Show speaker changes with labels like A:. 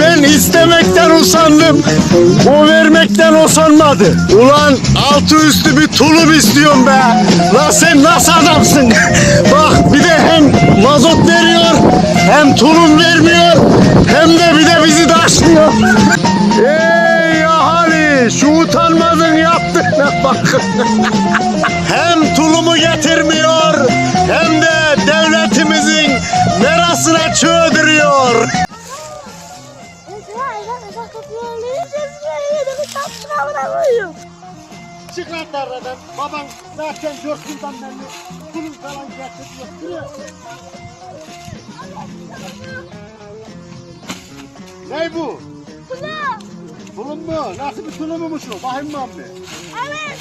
A: Ben istemekten usandım. O vermekten usanmadı. Ulan altı üstü bir tulum istiyorum be. La sen nasıl adamsın? Bak bir de hem mazot veriyor hem tulum vermiyor hem de bir de bizi taşlıyor. Ey ahali şu utanmazın yaptığına bak. hem Çık lan tarladan. Baban zaten dörtlüğünden belli. Tulum falan getiriyor. Ne bu? Tulum mu? Nasıl bir tulumumuş o? Bakayım bir.
B: Evet. Evet.